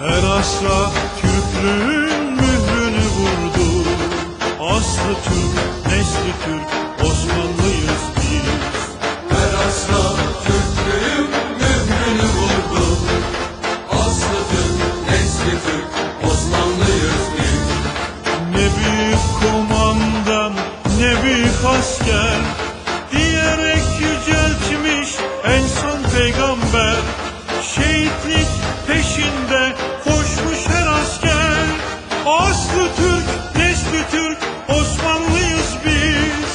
Her asla Türklüğün mührünü vurdu. Aslı Türk, nesli Türk, Osmanlıyız biz. Her asla Türklüğün mührünü vurdu. Aslı Türk, nesli Türk, Osmanlıyız biz. Ne büyük komandan, ne büyük asker. Diyerek yüceltmiş en son peygamber. Şehitlik peşinde koşmuş her asker. Aslı Türk, nesli Türk, Osmanlıyız biz.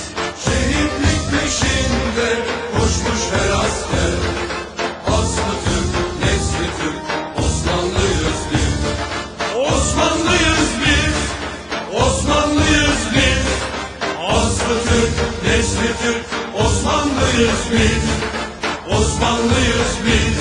Şehitlik peşinde koşmuş her asker. Aslı Türk, nesli Türk, Osmanlıyız biz. Osmanlıyız biz, Osmanlıyız biz. Aslı Türk, nesli Türk, Osmanlıyız biz. Osmanlıyız biz,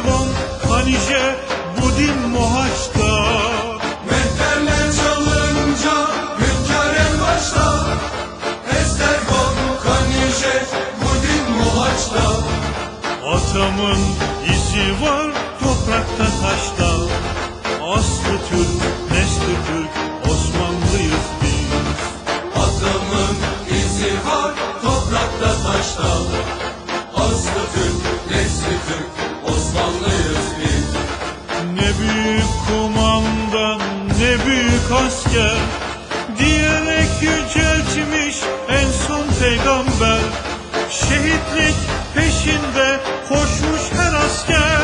Estergon, Hanice, Budin, Mohaç'ta. Mehterler çalınca hünkâr en başta Estergon, Kanişe, Budin, Mohaç'ta. Atamın izi var toprakta taşta. Aslı Türk, nesli Türk, Ne büyük kumandan ne büyük asker Diyerek yüceltmiş en son peygamber. Şehitlik peşinde koşmuş her asker.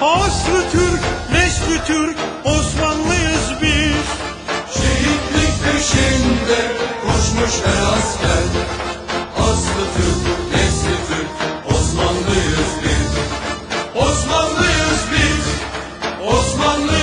Aslı Türk, neşli Türk, Osmanlıyız biz. Şehitlik peşinde koşmuş her asker. Osmanlı